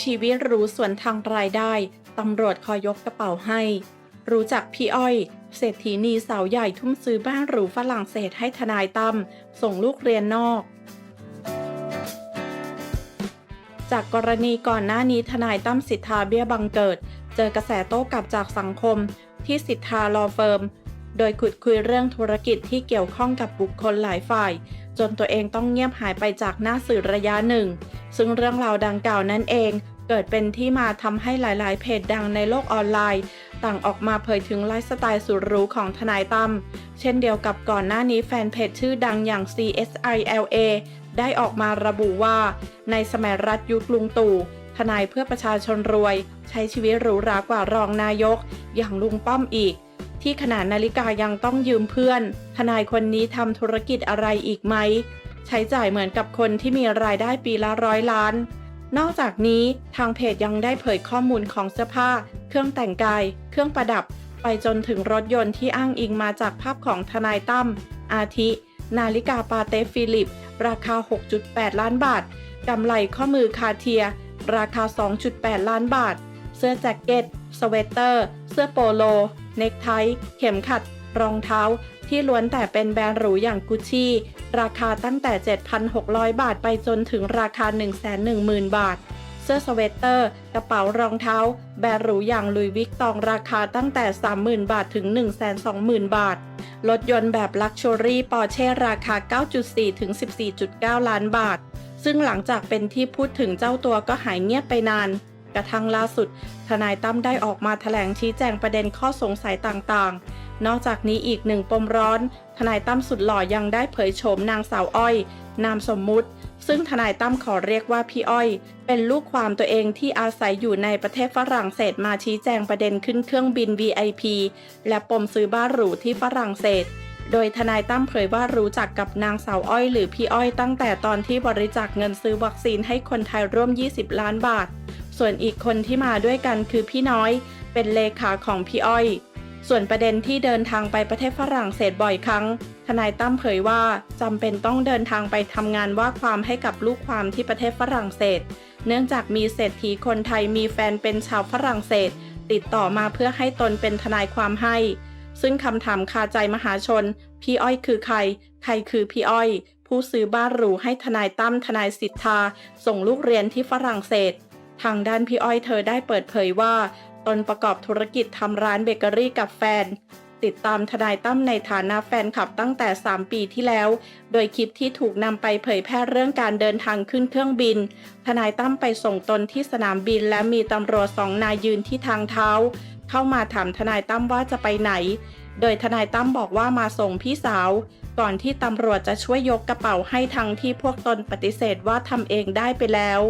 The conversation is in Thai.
ชีวิตรูส่วนทางรายได้ ตำรวจคอยยกกระเป๋าให้ รู้จักพี่อ้อย เศรษฐีนีสาวใหญ่ทุ่มซื้อบ้านหรูฝรั่งเศสให้ทนายตั้มส่งลูกเรียนนอก จากกรณีก่อนหน้านี้ทนายตั้มสิทธาเบี้ยบังเกิด เจอกระแสโต้กลับจากสังคมที่สิทธาลอเฟิร์ม โดยขุดคุยเรื่องธุรกิจที่เกี่ยวข้องกับบุคคลหลายฝ่าย จนตัวเองต้องเงียบหายไปจากหน้าสื่อระยะหนึ่ง ซึ่งเรื่องราวดังกล่าวนั้นเอง เกิดเป็นที่มาทำให้หลายๆ เพจดังในโลกออนไลน์ ต่างออกมาเผยถึงไลฟ์สไตล์สุดหรูของทนายตั้มเช่นเดียวกับก่อนหน้านี้แฟนเพจชื่อดังอย่าง CSILA ได้ออกมาระบุว่า ในสมัยรัฐยุคลุงตู่ทนายเพื่อประชาชนรวย ใช้ชีวิตหรูหรากว่ารองนายก อย่างลุงป้อมอีก ที่ขนาดนาฬิกายังต้องยืมเพื่อน ทนายคนนี้ทำธุรกิจอะไรอีกไหม ใช้จ่ายเหมือนกับคนที่มีรายได้ปีละร้อยล้าน นอกจากนี้ทางเพจยังได้เผยข้อมูลของเสื้อผ้า เครื่องแต่งกาย เครื่องประดับ ไปจนถึงรถยนต์ที่อ้างอิงมาจากภาพของทนายตั้ม อาทิ นาฬิกาปาเตฟิลิป ราคา 6.8 ล้านบาท กำไลข้อมือคาเทีย ราคา 2.8 ล้านบาท เสื้อแจ็คเก็ต สเวตเตอร์ เสื้อโปโล เนคไท เข็มขัด รองเท้า ที่ล้วนแต่เป็นแบรนด์หรูอย่างกุชชี่ ราคาตั้งแต่ 7,600 บาทไปจนถึงราคา 110,000 บาท เสื้อสเวตเตอร์ กระเป๋ารองเท้า แบรนด์หรูอย่างลุยวิกตองราคาตั้งแต่ 30,000 บาทถึง 120,000 บาท รถยนต์แบบลักชัวรี่ปอร์เช่ราคา 9.4 ถึง 14.9 ล้านบาท ซึ่งหลังจากเป็นที่พูดถึงเจ้าตัวก็หายเงียบไปนาน กระทั่งล่าสุด ทนายตั้มได้ออกมาแถลงชี้แจงประเด็นข้อสงสัยต่างๆ นอกจากนี้อีกหนึ่งปมร้อน ทนายตั้มสุดหล่อยังได้เผยโฉมนางสาวอ้อย นามสมมุติ ซึ่งทนายตั้มขอเรียกว่าพี่อ้อย เป็นลูกความตัวเองที่อาศัยอยู่ในประเทศฝรั่งเศสมาชี้แจงประเด็นขึ้นเครื่องบิน VIP และปมซื้อบ้านหรูที่ฝรั่งเศสโดยทนายตั้มเผยว่ารู้จักกับนางสาวอ้อยหรือพี่อ้อยตั้งแต่ตอนที่บริจาคเงินซื้อวัคซีนให้คนไทยร่วม 20 ล้านบาท ส่วนอีกคนที่มาด้วยกันคือพี่น้อย เป็นเลขาของพี่อ้อย ส่วนประเด็นที่เดินทางไปประเทศฝรั่งเศสบ่อยครั้ง ทนายตั้มเผยว่าจำเป็นต้องเดินทางไปทำงานว่าความให้กับลูกความที่ประเทศฝรั่งเศส เนื่องจากมีเศรษฐีคนไทยมีแฟนเป็นชาวฝรั่งเศส ติดต่อมาเพื่อให้ตนเป็นทนายความให้ ซึ่งคำถามคาใจมหาชน พี่อ้อยคือใคร ใครคือพี่อ้อย ผู้ซื้อบ้านหรูให้ทนายตั้มทนายสิทธา ส่งลูกเรียนที่ฝรั่งเศส ทางด้านพี่อ้อยเธอได้เปิดเผยว่าตนประกอบธุรกิจทำร้านเบเกอรี่กับแฟน ติดตามทนายตั้มในฐานะแฟนคลับตั้งแต่ 3 ปีที่แล้ว โดยคลิปที่ถูกนำไปเผยแพร่เรื่องการเดินทางขึ้นเครื่องบิน ทนายตั้มไปส่งตนที่สนามบินและมีตำรวจสองนายยืนที่ทางเท้า เข้ามาถามทนายตั้มว่าจะไปไหน โดยทนายตั้มบอกว่ามาส่งพี่สาว ก่อนที่ตำรวจจะช่วยยกกระเป๋าให้ทั้งที่พวกตนปฏิเสธว่าทำเองได้ไปแล้ว